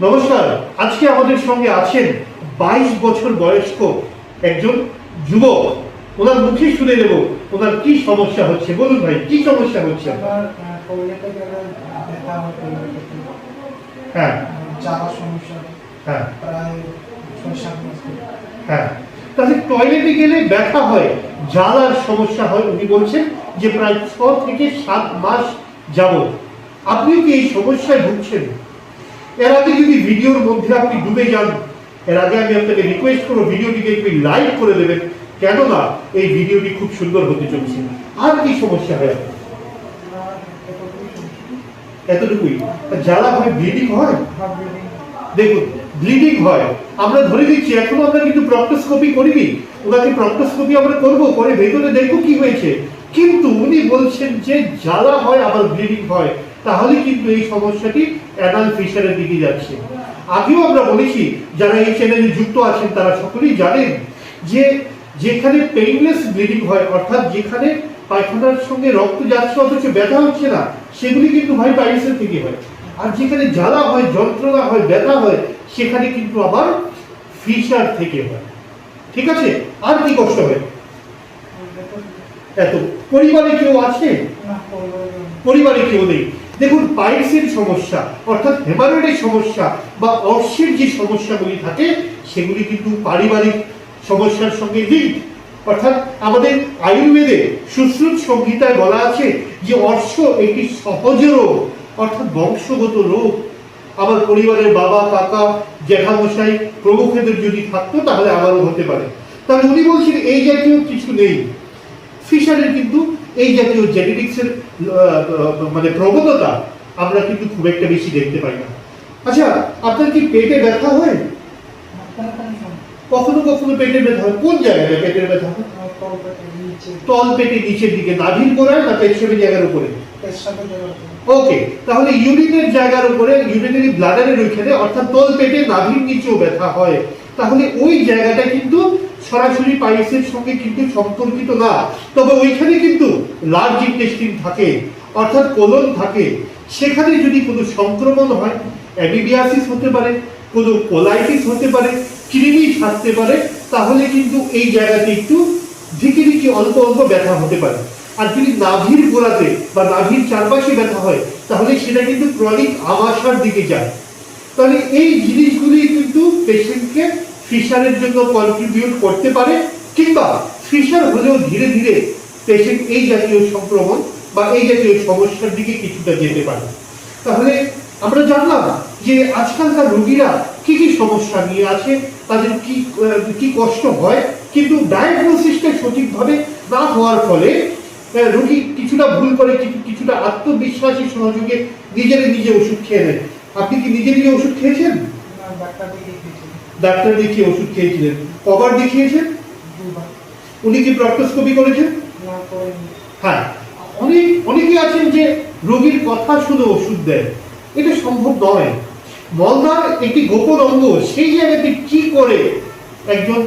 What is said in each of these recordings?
নমস্কার আজকে আমাদের সঙ্গে আছেন বাইশ বছর বয়স্ক একজন যুবক। ওনার মুখে শুনে নেব ওনার কি সমস্যা হচ্ছে? বলুন ভাই কি সমস্যা হচ্ছে? হয়। সমস্যা হ্যাঁ। প্রায়। হ্যাঁ। তাহলে টয়লেটে গেলে ব্যথা হয় জ্বালার সমস্যা হয় উনি বলছেন যে প্রায় ছ থেকে সাত মাস যাব আপনিও কি এই সমস্যায় ভুগছেন? এর আগে যদি ভিডিওর মধ্যে আপনি ডুবে যান, এর আগে আমি আপনাকে রিকোয়েস্ট করব, ভিডিওটিকে একটু লাইক করে দেবেন, কেননা এই ভিডিওটি খুব সুন্দর হতে চলছে। আর কি সমস্যা হয়? এতটুকুই। জ্বালা হয় ব্লিডিং হয়? দেখুন ব্লিডিং হয়। আমরা ধরে দিচ্ছি এখনও আমরা কিন্তু প্রক্টোস্কোপি করিনি। ওনাকে প্রক্টোস্কোপি আমরা করব, করে ভেতরে দেখব কি হয়েছে। কিন্তু উনি বলছেন যে জ্বালা হয়, আবার ব্লিডিং হয়। তাহলে কিন্তু এই সমস্যাটি অ্যানাল ফিশারের দিকে যাচ্ছে। আগেও আমরা বলেছি যারা এই চ্যানেলে যুক্ত আছেন তারা সকলেই জানেন যে যেখানে পেইনলেস ব্লিডিং হয় অর্থাৎ যেখানে পায়খানার সঙ্গে রক্ত যাচ্ছে অথচ ব্যথা হচ্ছে না সেগুলি কিন্তু ভাই পাইলসের থেকে হয়। আর যেখানে জ্বালা হয় যন্ত্রণা হয় ব্যথা হয় সেখানে কিন্তু আবার ফিশার থেকে হয়। ঠিক আছে? আর কি কষ্ট হয় এত। পরিবারে কেউ আছে? পরিবারে কেউ নেই। দেখুন পাইলসের সমস্যা, অর্থাৎ হেমারয়েডের সমস্যা বা অর্শের যে সমস্যাগুলি থাকে, সেগুলি কিন্তু পারিবারিক সমস্যার সঙ্গে লিঙ্ক। অর্থাৎ আমাদের আয়ুর্বেদে সুশ্রুত সংহিতায় বলা আছে যে অর্শ একটি সহজ রোগ, অর্থাৎ বংশগত রোগ। আমার পরিবারের বাবা, কাকা, জ্যাঠামশাই প্রমুখেদের যদি থাকতো, তাহলে আমারও হতে পারে। তাহলে উনি বলছেন, এই জাতীয় কিছু নেই। ফিশারের কিন্তু এই জাতীয় জেনেটিক্সের মানে প্রবণতা আমরা কিন্তু খুব একটা বেশি দেখতে পাই না। আচ্ছা আপনার কি পেটে ব্যথা হয়? কখনো কখনো পেটে ব্যথা হয়। কোন জায়গায় পেটের ব্যথা? তল পেটে নিচের দিকে, নাভির গোড়ায় না পেটসের জায়গার উপরে? ওকে, তাহলে ইউরিনের জায়গার উপরে, ইউরিনারি ব্লাডারের ওইখানে, অর্থাৎ তল পেটে নাভির নিচেও ব্যথা হয়। তাহলে ওই জায়গাটা কিন্তু সরাসরি পাইলসের সঙ্গে কিন্তু সম্পর্কিত না। তবে ওইখানে কিন্তু লার্জ ইন্টেস্টিন থাকে, অর্থাৎ কোলন থাকে। সেখানে যদি কোনো সংক্রমণ হয় অ্যামিবিয়াসিস হতে পারে, কোনো কোলাইটিস হতে পারে কৃমি থাকতে পারে, তাহলে কিন্তু এই জায়গাতে একটু ধিকি ধিকি অল্প অল্প ব্যথা হতে পারে। আর যদি নাভির গোড়াতে বা নাভির চারপাশে ব্যথা হয়, তাহলে সেটা কিন্তু ক্রনিক আমাশার দিকে যায়। তাহলে এই জিনিসগুলি কিন্তু পেশেন্টকে ফিশারের জন্য কন্ট্রিবিউট করতে পারে, কিংবা ফিশার হলেও ধীরে ধীরে পেশেন্ট এই জাতীয় সংক্রমণ বা এই জাতীয় সমস্যার দিকে কিছুটা যেতে পারে। তাহলে আমরা জানলাম যে আজকালকার রোগীরা কি কি সমস্যা নিয়ে আছে, তাদের কি কি কষ্ট হয়, কিন্তু ডায়াগনোসিসটা সঠিকভাবে না হওয়ার ফলে রোগী কিছুটা ভুল করে কিছু- কিছুটা আত্মবিশ্বাসী সহযোগে নিজের নিজে ওষুধ খেয়ে নেন আপনি কি নিজে নিজে ওষুধ খেয়েছেন? ডাক্তার ডাক্তার দেখিয়ে ওষুধ খেয়েছিলেন। কবার দেখিয়েছেন? উনি কি প্রক্টোস্কোপি করেছেন? হ্যাঁ। অনেক অনেকে আছেন যে রোগীর কথা শুনে ওষুধ দেন এটা সম্ভব নয়। মলদার একটি গোপন অঙ্গ সেই জায়গাতে কি করে একজন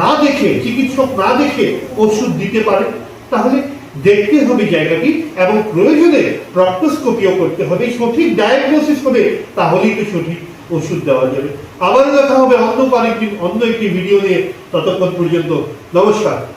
না দেখে চিকিৎসক না দেখে ওষুধ দিতে পারে? তাহলে দেখতে হবে জায়গাটি এবং প্রয়োজনে প্রক্টোস্কোপিও করতে হবে। সঠিক ডায়াগনোসিস হবে তাহলেই তো সঠিক। ওষুধ দেওয়া যাবে। আবার দেখা হবে অন্য অন্য একটি ভিডিও নিয়ে। ততক্ষণ পর্যন্ত নমস্কার।